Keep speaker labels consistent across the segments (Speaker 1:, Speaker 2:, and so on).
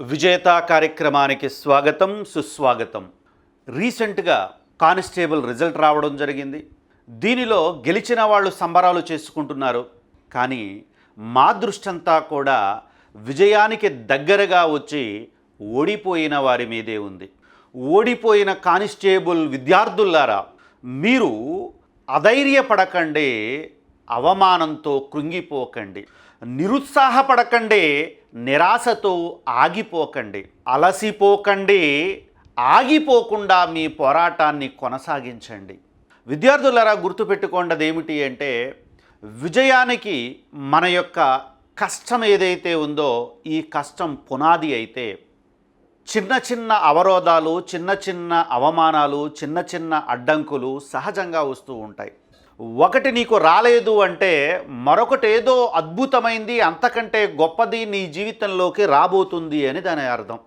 Speaker 1: విజేత కార్యక్రమానికి స్వాగతం సుస్వాగతం. రీసెంట్గా కానిస్టేబుల్ రిజల్ట్ రావడం జరిగింది. దీనిలో గెలిచిన వాళ్ళు సంబరాలు చేసుకుంటున్నారు. కానీ మా దృష్టంతా కూడా విజయానికి దగ్గరగా వచ్చి ఓడిపోయిన వారి మీదే ఉంది. ఓడిపోయిన కానిస్టేబుల్ విద్యార్థులారా మీరు అధైర్యపడకండి అవమానంతో కృంగిపోకండి. నిరుత్సాహపడకండి నిరాశతో ఆగిపోకండి అలసిపోకండి ఆగిపోకుండా మీ పోరాటాన్ని కొనసాగించండి. విద్యార్థులరా గుర్తుపెట్టుకోండది ఏమిటి అంటే విజయానికి మన యొక్క కష్టం ఏదైతే ఉందో ఈ కష్టం పునాది అయితే చిన్న చిన్న అవరోధాలు చిన్న చిన్న అవమానాలు చిన్న చిన్న అడ్డంకులు సహజంగా వస్తూ ఉంటాయి. ఒకటి నీకు రాలేదు అంటే మరొకటి ఏదో అద్భుతమైంది అంతకంటే గొప్పది నీ జీవితంలోకి రాబోతుంది అని దాని అర్థం.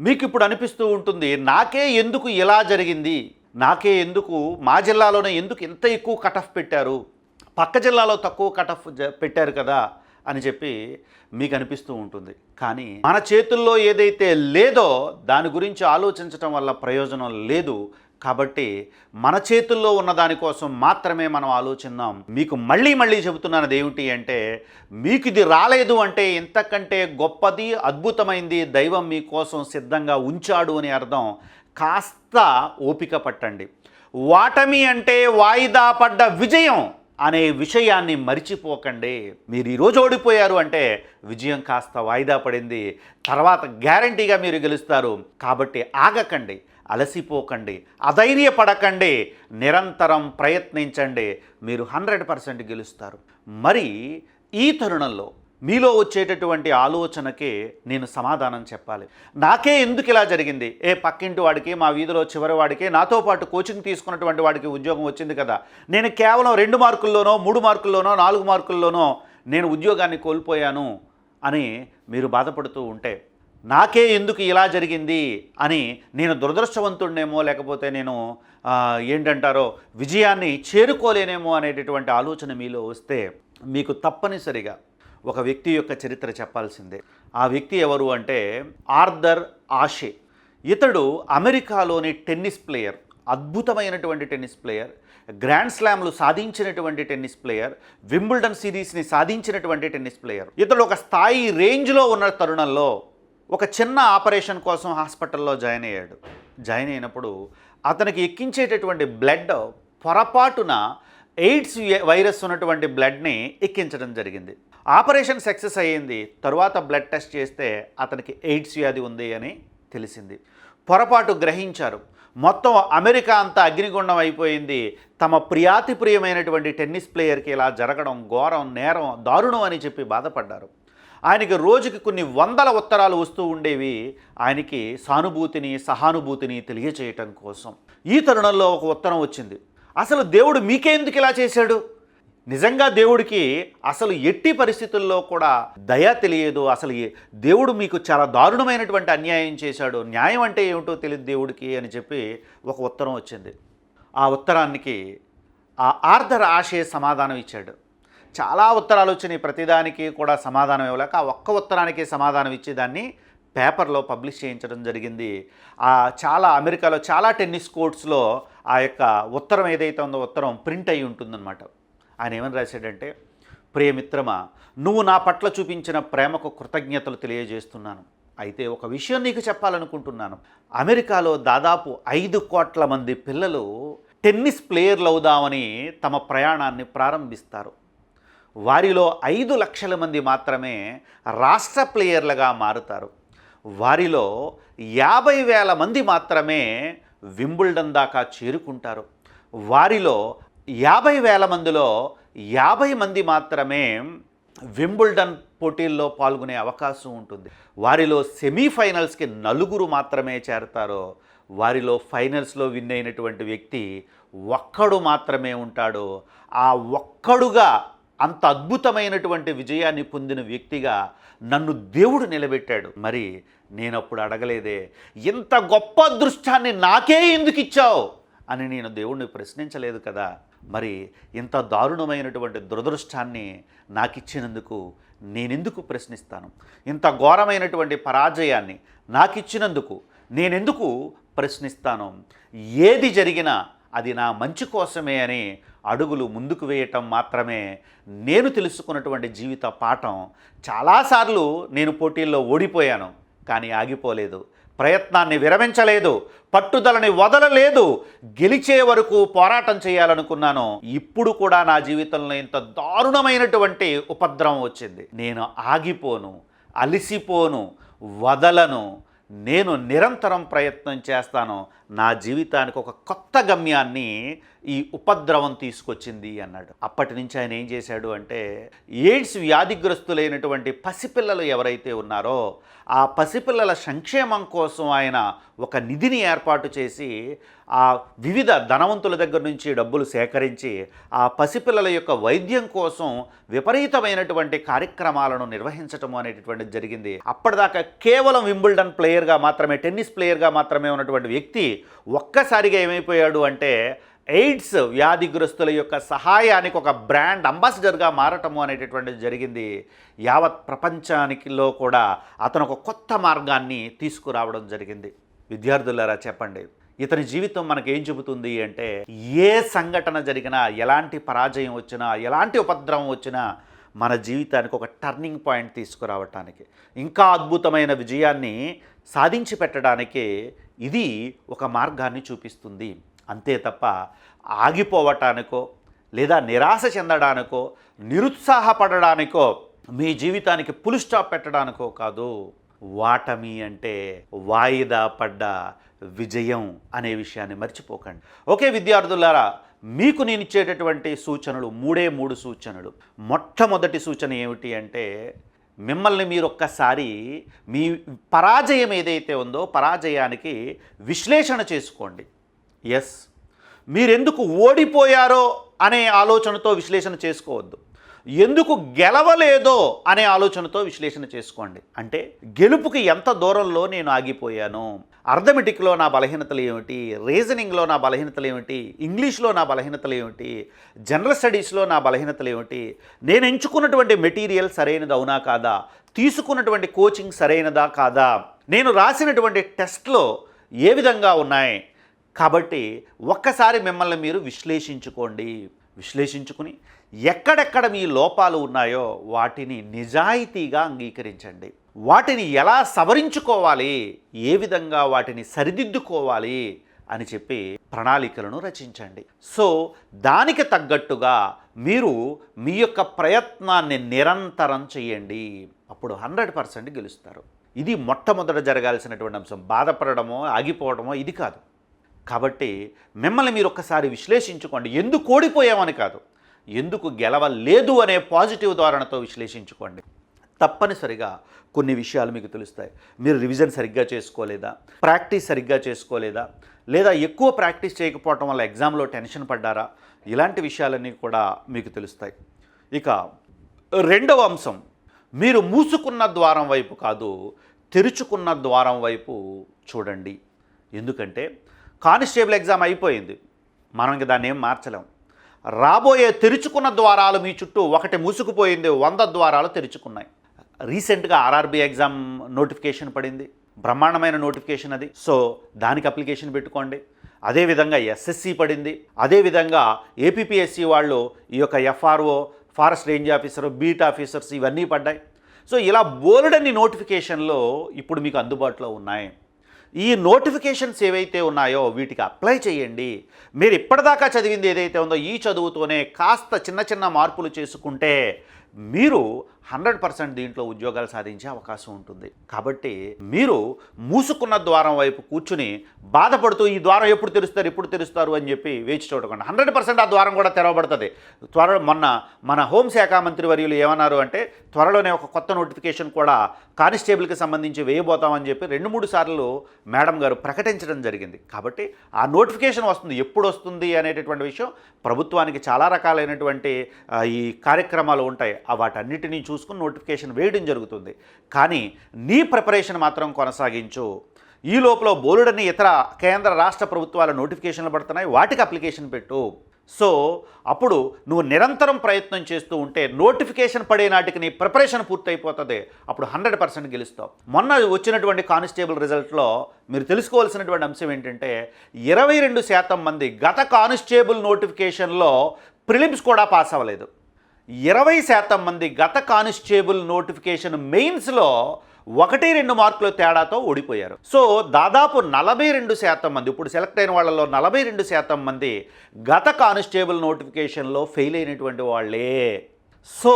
Speaker 1: మీకు ఇప్పుడు అనిపిస్తూ ఉంటుంది నాకే ఎందుకు ఇలా జరిగింది? నాకే ఎందుకు మా జిల్లాలోనే ఎందుకు ఇంత ఎక్కువ కటఫ్ పెట్టారు? పక్క జిల్లాలో తక్కువ కటఫ్ పెట్టారు కదా అని చెప్పి మీకు అనిపిస్తూ ఉంటుంది. కానీ మన చేతుల్లో ఏదైతే లేదో దాని గురించి ఆలోచించటం వల్ల ప్రయోజనం లేదు. కాబట్టి మన చేతుల్లో ఉన్న దానికోసం మాత్రమే మనం ఆలోచిద్దాం. మీకు మళ్ళీ మళ్ళీ చెబుతున్నది ఏమిటి అంటే మీకు ఇది రాలేదు అంటే ఇంతకంటే గొప్పది అద్భుతమైంది దైవం మీకోసం సిద్ధంగా ఉంచాడు అని అర్థం. కాస్త ఓపిక పట్టండి. వాటమి అంటే వాయిదా పడ్డ విజయం అనే విషయాన్ని మరిచిపోకండి. మీరు ఈరోజు ఓడిపోయారు అంటే విజయం కాస్త వాయిదా పడింది. తర్వాత గ్యారంటీగా మీరు గెలుస్తారు. కాబట్టి ఆగకండి. అలసిపోకండి అధైర్యపడకండి నిరంతరం ప్రయత్నించండి. మీరు హండ్రెడ్ పర్సెంట్ గెలుస్తారు. మరి ఈ తరుణంలో మీలో వచ్చేటటువంటి ఆలోచనకే నేను సమాధానం చెప్పాలి. నాకే ఎందుకు ఇలా జరిగింది? ఏ పక్కింటి వాడికి మా వీధిలో చివరి వాడికి నాతో పాటు కోచింగ్ తీసుకున్నటువంటి వాడికి ఉద్యోగం వచ్చింది కదా. నేను కేవలం రెండు మార్కుల్లోనో మూడు మార్కుల్లోనో నాలుగు మార్కుల్లోనో నేను ఉద్యోగాన్ని కోల్పోయాను అని మీరు బాధపడుతూ ఉంటే నాకే ఎందుకు ఇలా జరిగింది అని నేను దురదృష్టవంతుడినేమో లేకపోతే నేను ఏంటంటారో విజయాన్ని చేరుకోలేనేమో అనేటటువంటి ఆలోచన మీలో వస్తే మీకు తప్పనిసరిగా ఒక వ్యక్తి యొక్క చరిత్ర చెప్పాల్సిందే. ఆ వ్యక్తి ఎవరు అంటే ఆర్థర్ ఆషే. ఇతడు అమెరికాలోని టెన్నిస్ ప్లేయర్ అద్భుతమైనటువంటి టెన్నిస్ ప్లేయర్ గ్రాండ్ స్లామ్లు సాధించినటువంటి టెన్నిస్ ప్లేయర్ వింబుల్డన్ సిరీస్ని సాధించినటువంటి టెన్నిస్ ప్లేయర్. ఇతడు ఒక స్థాయి రేంజ్లో ఉన్న తరుణంలో ఒక చిన్న ఆపరేషన్ కోసం హాస్పిటల్లో జాయిన్ అయ్యాడు. జాయిన్ అయినప్పుడు అతనికి ఎక్కించేటటువంటి బ్లడ్ పొరపాటున ఎయిడ్స్ వైరస్ ఉన్నటువంటి బ్లడ్ని ఎక్కించడం జరిగింది. ఆపరేషన్ సక్సెస్ అయ్యింది. తరువాత బ్లడ్ టెస్ట్ చేస్తే అతనికి ఎయిడ్స్ వ్యాధి ఉంది అని తెలిసింది. పొరపాటు గ్రహించారు. మొత్తం అమెరికా అంతా అగ్నిగుండం అయిపోయింది. తమ ప్రియాతి ప్రియమైనటువంటి టెన్నిస్ ప్లేయర్కి ఇలా జరగడం ఘోరం నేరం దారుణం అని చెప్పి బాధపడ్డారు. ఆయనకి రోజుకి కొన్ని వందల ఉత్తరాలు వస్తూ ఉండేవి ఆయనకి సానుభూతిని సహానుభూతిని తెలియచేయటం కోసం. ఈ తరుణంలో ఒక ఉత్తరం వచ్చింది. అసలు దేవుడు మీకే ఎందుకు ఇలా చేశాడు? నిజంగా దేవుడికి అసలు ఎట్టి పరిస్థితుల్లో కూడా దయ తెలియదు. అసలు ఏ- దేవుడు మీకు చాలా దారుణమైనటువంటి అన్యాయం చేశాడు. న్యాయం అంటే ఏమిటో తెలియదు దేవుడికి అని చెప్పి ఒక ఉత్తరం వచ్చింది. ఆ ఉత్తరానికి ఆ ఆర్థర్ ఆశే సమాధానం ఇచ్చాడు. చాలా ఉత్తరాలు వచ్చినాయి. ప్రతిదానికి కూడా సమాధానం ఇవ్వలేక ఆ ఒక్క ఉత్తరానికి సమాధానం ఇచ్చి దాన్ని పేపర్లో పబ్లిష్ చేయించడం జరిగింది. ఆ చాలా అమెరికాలో చాలా టెన్నిస్ కోర్ట్స్లో ఆ యొక్క ఉత్తరం ఏదైతే ఉందో ఉత్తరం ప్రింట్ అయి ఉంటుందన్నమాట. ఆయన ఏమని రాశాడంటే ప్రియమిత్రమా నువ్వు నా పట్ల చూపించిన ప్రేమకు కృతజ్ఞతలు తెలియజేస్తున్నాను. అయితే ఒక విషయం నీకు చెప్పాలనుకుంటున్నాను. అమెరికాలో దాదాపు ఐదు కోట్ల మంది పిల్లలు టెన్నిస్ ప్లేయర్లు అవుదామని తమ ప్రయాణాన్ని ప్రారంభిస్తారు. వారిలో ఐదు లక్షల మంది మాత్రమే రాష్ట్ర ప్లేయర్లుగా మారుతారు. వారిలో యాభై వేల మంది మాత్రమే వింబుల్డన్ దాకా చేరుకుంటారు. వారిలో యాభై వేల మందిలో యాభై మంది మాత్రమే వింబుల్డన్ పోటీల్లో పాల్గొనే అవకాశం ఉంటుంది. వారిలో సెమీఫైనల్స్కి నలుగురు మాత్రమే చేరతారో. వారిలో ఫైనల్స్లో విన్ అయినటువంటి వ్యక్తి ఒక్కడు మాత్రమే ఉంటాడు. ఆ ఒక్కడుగా అంత అద్భుతమైనటువంటి విజయాన్ని పొందిన వ్యక్తిగా నన్ను దేవుడు నిలబెట్టాడు. మరి నేను అప్పుడు అడగలేదే ఇంత గొప్ప అదృష్టాన్ని నాకే ఎందుకు ఇచ్చావు అని నేను దేవుణ్ణి ప్రశ్నించలేదు కదా. మరి ఇంత దారుణమైనటువంటి దురదృష్టాన్ని నాకిచ్చినందుకు నేనెందుకు ప్రశ్నిస్తాను? ఇంత ఘోరమైనటువంటి పరాజయాన్ని నాకిచ్చినందుకు నేనెందుకు ప్రశ్నిస్తాను? ఏది జరిగినా అది నా మంచి కోసమే అని అడుగులు ముందుకు వేయటం మాత్రమే నేను తెలుసుకున్నటువంటి జీవిత పాఠం. చాలాసార్లు నేను పోటీల్లో ఓడిపోయాను కానీ ఆగిపోలేదు. ప్రయత్నాన్ని విరమించలేదు పట్టుదలని వదలలేదు. గెలిచే వరకు పోరాటం చేయాలనుకున్నాను. ఇప్పుడు కూడా నా జీవితంలో ఇంత దారుణమైనటువంటి ఉపద్రవం వచ్చింది. నేను ఆగిపోను అలిసిపోను వదలను. నేను నిరంతరం ప్రయత్నం చేస్తాను. నా జీవితానికి ఒక కొత్త గమ్యాన్ని ఈ ఉపద్రవం తీసుకొచ్చింది అన్నాడు. అప్పటి నుంచి ఆయన ఏం చేశాడు అంటే ఎయిడ్స్ వ్యాధిగ్రస్తులైనటువంటి పసిపిల్లలు ఎవరైతే ఉన్నారో ఆ పసిపిల్లల సంక్షేమం కోసం ఆయన ఒక నిధిని ఏర్పాటు చేసి ఆ వివిధ ధనవంతుల దగ్గర నుంచి డబ్బులు సేకరించి ఆ పసిపిల్లల యొక్క వైద్యం కోసం విపరీతమైనటువంటి కార్యక్రమాలను నిర్వహించటం అనేటటువంటిది జరిగింది. అప్పటిదాకా కేవలం వింబుల్డన్ ప్లేయర్గా మాత్రమే టెన్నిస్ ప్లేయర్గా మాత్రమే ఉన్నటువంటి వ్యక్తి ఒక్కసారిగా ఏమైపోయాడు అంటే ఎయిడ్స్ వ్యాధిగ్రస్తుల యొక్క సహాయానికి ఒక బ్రాండ్ అంబాసిడర్గా మారటము అనేటటువంటిది జరిగింది. యావత్ ప్రపంచానికిలో కూడా అతను ఒక కొత్త మార్గాన్ని తీసుకురావడం జరిగింది. విద్యార్థులారా చెప్పండి ఇతని జీవితం మనకేం చెబుతుంది అంటే ఏ సంఘటన జరిగినా ఎలాంటి పరాజయం వచ్చినా ఎలాంటి ఉపద్రవం వచ్చినా మన జీవితానికి ఒక టర్నింగ్ పాయింట్ తీసుకురావటానికి ఇంకా అద్భుతమైన విజయాన్ని సాధించి పెట్టడానికి ఇది ఒక మార్గాన్ని చూపిస్తుంది. అంతే తప్ప ఆగిపోవటానికో లేదా నిరాశ చెందడానికో నిరుత్సాహపడడానికో మీ జీవితానికి పులు స్టాప్ పెట్టడానికో కాదు. వాటమి అంటే వాయిదా పడ్డ విజయం అనే విషయాన్ని మర్చిపోకండి. ఓకే విద్యార్థులారా మీకు నేను ఇచ్చేటటువంటి సూచనలు మూడే మూడు సూచనలు. మొట్టమొదటి సూచన ఏమిటి అంటే మిమ్మల్ని మీరు ఒక్కసారి మీ పరాజయం ఏదైతే ఉందో పరాజయానికి విశ్లేషణ చేసుకోండి. ఎస్ మీరెందుకు ఓడిపోయారో అనే ఆలోచనతో విశ్లేషణ చేసుకోవద్దు. ఎందుకు గెలవలేదో అనే ఆలోచనతో విశ్లేషణ చేసుకోండి. అంటే గెలుపుకి ఎంత దూరంలో నేను ఆగిపోయాను? అర్థమెటిక్లో నా బలహీనతలు ఏమిటి? రీజనింగ్లో నా బలహీనతలు ఏమిటి? ఇంగ్లీష్లో నా బలహీనతలు ఏమిటి? జనరల్ స్టడీస్లో నా బలహీనతలు ఏమిటి? నేను ఎంచుకున్నటువంటి మెటీరియల్ సరైనది అవునా కాదా? తీసుకున్నటువంటి కోచింగ్ సరైనదా కాదా? నేను రాసినటువంటి టెస్ట్లో ఏ విధంగా ఉన్నాయి? కాబట్టి ఒక్కసారి మిమ్మల్ని మీరు విశ్లేషించుకోండి. విశ్లేషించుకుని ఎక్కడెక్కడ మీ లోపాలు ఉన్నాయో వాటిని నిజాయితీగా అంగీకరించండి. వాటిని ఎలా సవరించుకోవాలి? ఏ విధంగా వాటిని సరిదిద్దుకోవాలి? అని చెప్పి ప్రణాళికలను రచించండి. సో దానికి తగ్గట్టుగా మీరు మీ యొక్క ప్రయత్నాన్ని నిరంతరం చేయండి. అప్పుడు హండ్రెడ్ పర్సెంట్ గెలుస్తారు. ఇది మొట్టమొదట జరగాల్సినటువంటి అంశం. బాధపడడమో ఆగిపోవడమో ఇది కాదు. కాబట్టి మిమ్మల్ని మీరు ఒక్కసారి విశ్లేషించుకోండి. ఎందుకు ఓడిపోయామని కాదు. ఎందుకు గెలవలేదు అనే పాజిటివ్ ధారణతో విశ్లేషించుకోండి. తప్పనిసరిగా కొన్ని విషయాలు మీకు తెలుస్తాయి. మీరు రివిజన్ సరిగ్గా చేసుకోలేదా? ప్రాక్టీస్ సరిగ్గా చేసుకోలేదా? లేదా ఎక్కువ ప్రాక్టీస్ చేయకపోవటం వల్ల ఎగ్జామ్లో టెన్షన్ పడ్డారా? ఇలాంటి విషయాలన్నీ కూడా మీకు తెలుస్తాయి. ఇక రెండవ అంశం. మీరు మూసుకున్న ద్వారం వైపు కాదు తెరుచుకున్న ద్వారం వైపు చూడండి. ఎందుకంటే కానిస్టేబుల్ ఎగ్జామ్ అయిపోయింది. మనం దాన్ని ఏం మార్చలేం. రాబోయే తెరుచుకున్న ద్వారాలు మీ చుట్టూ ఒకటి మూసుకుపోయింది వంద ద్వారాలు తెరుచుకున్నాయి. రీసెంట్గా ఆర్ఆర్బీ ఎగ్జామ్ నోటిఫికేషన్ పడింది బ్రహ్మాండమైన నోటిఫికేషన్ అది. సో దానికి అప్లికేషన్ పెట్టుకోండి. అదేవిధంగా ఎస్ఎస్సి పడింది అదేవిధంగా ఏపీపీఎస్సి వాళ్ళు ఈ యొక్క FRO forest range officer beat officers ఇవన్నీ పడ్డాయి. సో ఇలా బోలెడన్ని నోటిఫికేషన్లో ఇప్పుడు మీకు అందుబాటులో ఉన్నాయి. ఈ నోటిఫికేషన్స్ ఏవైతే ఉన్నాయో వీటికి అప్లై చేయండి. మీరు ఇప్పటిదాకా చదివింది ఏదైతే ఉందో ఈ చదువుతోనే కాస్త చిన్న చిన్న మార్పులు చేసుకుంటే మీరు హండ్రెడ్ పర్సెంట్ దీంట్లో ఉద్యోగాలు సాధించే అవకాశం ఉంటుంది. కాబట్టి మీరు మూసుకున్న ద్వారం వైపు కూర్చుని బాధపడుతూ ఈ ద్వారం ఎప్పుడు తెరుస్తారు ఎప్పుడు తెరుస్తారు అని చెప్పి వేచి చూడకుండా. హండ్రెడ్ పర్సెంట్ ఆ ద్వారం కూడా తెరవబడుతుంది. త్వర మొన్న మన హోంశాఖ మంత్రి వర్యులు ఏమన్నారు అంటే త్వరలోనే ఒక కొత్త నోటిఫికేషన్ కూడా కానిస్టేబుల్కి సంబంధించి వేయబోతామని చెప్పి రెండు మూడు సార్లు మేడం గారు ప్రకటించడం జరిగింది. కాబట్టి ఆ నోటిఫికేషన్ వస్తుంది. ఎప్పుడు వస్తుంది అనేటటువంటి విషయం ప్రభుత్వానికి చాలా రకాలైనటువంటి ఈ కార్యక్రమాలు ఉంటాయి. ఆ వాటన్నిటినీ చూసుకుని నోటిఫికేషన్ వేయడం జరుగుతుంది. కానీ నీ ప్రిపరేషన్ మాత్రం కొనసాగించు. ఈ లోపల బోలుడని ఇతర కేంద్ర రాష్ట్ర ప్రభుత్వాల నోటిఫికేషన్లు పడుతున్నాయి. వాటికి అప్లికేషన్ పెట్టు. సో అప్పుడు నువ్వు నిరంతరం ప్రయత్నం చేస్తూ ఉంటే నోటిఫికేషన్ పడే నాటికి నీ ప్రిపరేషన్ పూర్తయిపోతుంది. అప్పుడు హండ్రెడ్ పర్సెంట్ గెలుస్తావు. మొన్న వచ్చినటువంటి కానిస్టేబుల్ రిజల్ట్లో మీరు తెలుసుకోవాల్సినటువంటి అంశం ఏంటంటే ఇరవై రెండు శాతం మంది గత కానిస్టేబుల్ నోటిఫికేషన్లో ప్రిలిమ్స్ కూడా పాస్ అవ్వలేదు. ఇరవై శాతం మంది గత కానిస్టేబుల్ నోటిఫికేషన్ మెయిన్స్లో ఒకటి రెండు మార్కుల తేడాతో ఓడిపోయారు. సో దాదాపు నలభై రెండు శాతం మంది ఇప్పుడు సెలెక్ట్ అయిన వాళ్ళలో నలభై రెండు శాతం మంది గత కానిస్టేబుల్ నోటిఫికేషన్లో ఫెయిల్ అయినటువంటి వాళ్ళే. సో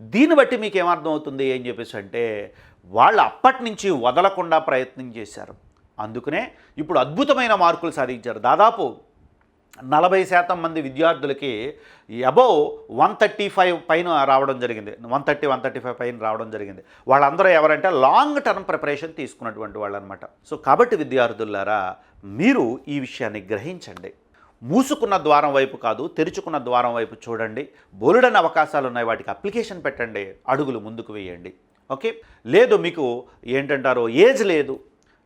Speaker 1: దీన్ని బట్టి మీకు ఏమర్థం అవుతుంది అని చెప్పేసి అంటే వాళ్ళు అప్పటి నుంచి వదలకుండా ప్రయత్నం చేశారు. అందుకనే ఇప్పుడు అద్భుతమైన మార్కులు సాధించారు. దాదాపు నలభై శాతం మంది విద్యార్థులకి అబోవ్ వన్ థర్టీ ఫైవ్ పైన రావడం జరిగింది. One thirty one thirty five పైన రావడం జరిగింది. వాళ్ళందరూ ఎవరంటే లాంగ్ టర్మ్ ప్రిపరేషన్ తీసుకున్నటువంటి వాళ్ళు అనమాట సో కాబట్టి విద్యార్థులారా మీరు ఈ విషయాన్ని గ్రహించండి. మూసుకున్న ద్వారం వైపు కాదు తెరుచుకున్న ద్వారం వైపు చూడండి. బోలుడని అవకాశాలు ఉన్నాయి వాటికి అప్లికేషన్ పెట్టండి. అడుగులు ముందుకు వేయండి. ఓకే? లేదు మీకు ఏంటంటారు ఏజ్ లేదు.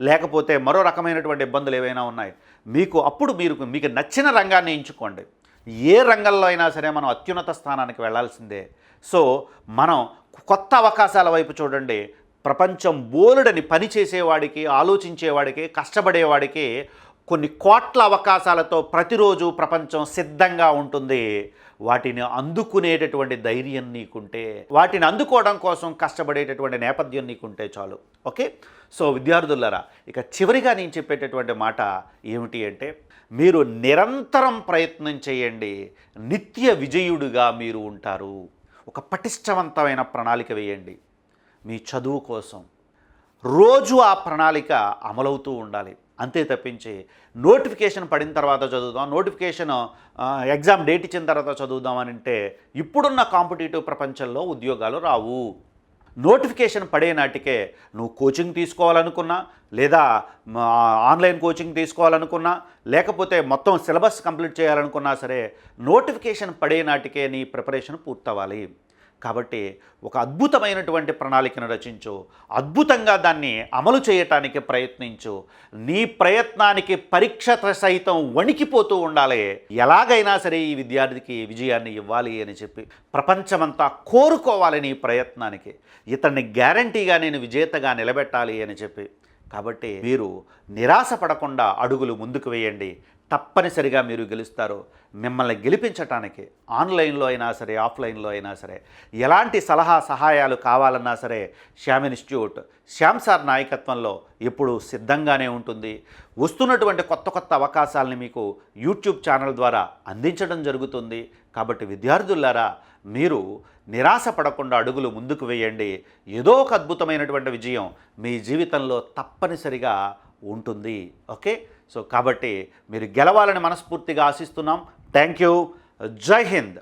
Speaker 1: లేకపోతే మరో రకమైనటువంటి ఇబ్బందులు ఏవైనా ఉన్నాయి మీకు అప్పుడు మీరు మీకు నచ్చిన రంగాన్ని ఎంచుకోండి. ఏ రంగంలో అయినా సరే మనం అత్యున్నత స్థానానికి వెళ్ళాల్సిందే సో మనం కొత్త అవకాశాల వైపు చూడండి. ప్రపంచం బోలుడని పని చేసేవాడికి ఆలోచించేవాడికి కష్టపడేవాడికి కొన్ని కోట్ల అవకాశాలతో ప్రతిరోజు ప్రపంచం సిద్ధంగా ఉంటుంది. వాటిని అందుకునేటటువంటి ధైర్యం నీకుంటే వాటిని అందుకోవడం కోసం కష్టపడేటటువంటి నేపథ్యం నీకుంటే చాలు. ఓకే? సో విద్యార్థులారా ఇక చివరిగా నేను చెప్పేటటువంటి మాట ఏమిటి అంటే మీరు నిరంతరం ప్రయత్నం చేయండి. నిత్య విజయుడుగా మీరు ఉంటారు. ఒక పటిష్టవంతమైన ప్రణాళిక వేయండి. మీ చదువు కోసం. రోజు ఆ ప్రణాళిక అమలవుతూ ఉండాలి. అంతే తప్పించి నోటిఫికేషన్ పడిన తర్వాత చదువుదాం నోటిఫికేషన్ ఎగ్జామ్ డేట్ ఇచ్చిన తర్వాత చదువుదాం అని అంటే ఇప్పుడున్న కాంపిటేటివ్ ప్రపంచంలో ఉద్యోగాలు రావు. నోటిఫికేషన్ పడే నాటికే నువ్వు కోచింగ్ తీసుకోవాలనుకున్నా లేదా ఆన్లైన్ కోచింగ్ తీసుకోవాలనుకున్నా లేకపోతే మొత్తం సిలబస్ కంప్లీట్ చేయాలనుకున్నా సరే నోటిఫికేషన్ పడే నాటికే నీ ప్రిపరేషన్ పూర్తవ్వాలి. కాబట్టి ఒక అద్భుతమైనటువంటి ప్రణాళికను రచించు. అద్భుతంగా దాన్ని అమలు చేయటానికి ప్రయత్నించు. నీ ప్రయత్నానికి పరీక్ష సైతం వణికిపోతూ ఉండాలి. ఎలాగైనా సరే ఈ విద్యార్థికి విజయాన్ని ఇవ్వాలి అని చెప్పి ప్రపంచమంతా కోరుకోవాలి నీ ప్రయత్నానికి. ఇతన్ని గ్యారంటీగా నేను విజేతగా నిలబెట్టాలి అని చెప్పి కాబట్టి మీరు నిరాశ పడకుండా అడుగులు ముందుకు వేయండి. తప్పనిసరిగా మీరు గెలుస్తారు. మిమ్మల్ని గెలిపించటానికి ఆన్లైన్లో అయినా సరే ఆఫ్లైన్లో అయినా సరే ఎలాంటి సలహా సహాయాలు కావాలన్నా సరే శ్యామ్ ఇన్స్టిట్యూట్ శ్యామ్ సార్ నాయకత్వంలో ఎప్పుడు సిద్ధంగానే ఉంటుంది. వస్తున్నటువంటి కొత్త కొత్త అవకాశాలని మీకు యూట్యూబ్ ఛానల్ ద్వారా అందించడం జరుగుతుంది. కాబట్టి విద్యార్థులారా మీరు నిరాశ పడకుండా అడుగులు ముందుకు వేయండి. ఏదో ఒక అద్భుతమైనటువంటి విజయం మీ జీవితంలో తప్పనిసరిగా ఉంటుంది. ఓకే? సో కాబట్టి మీరు గెలవాలని మనస్ఫూర్తిగా ఆశిస్తున్నాం. Thank you. జై హింద్.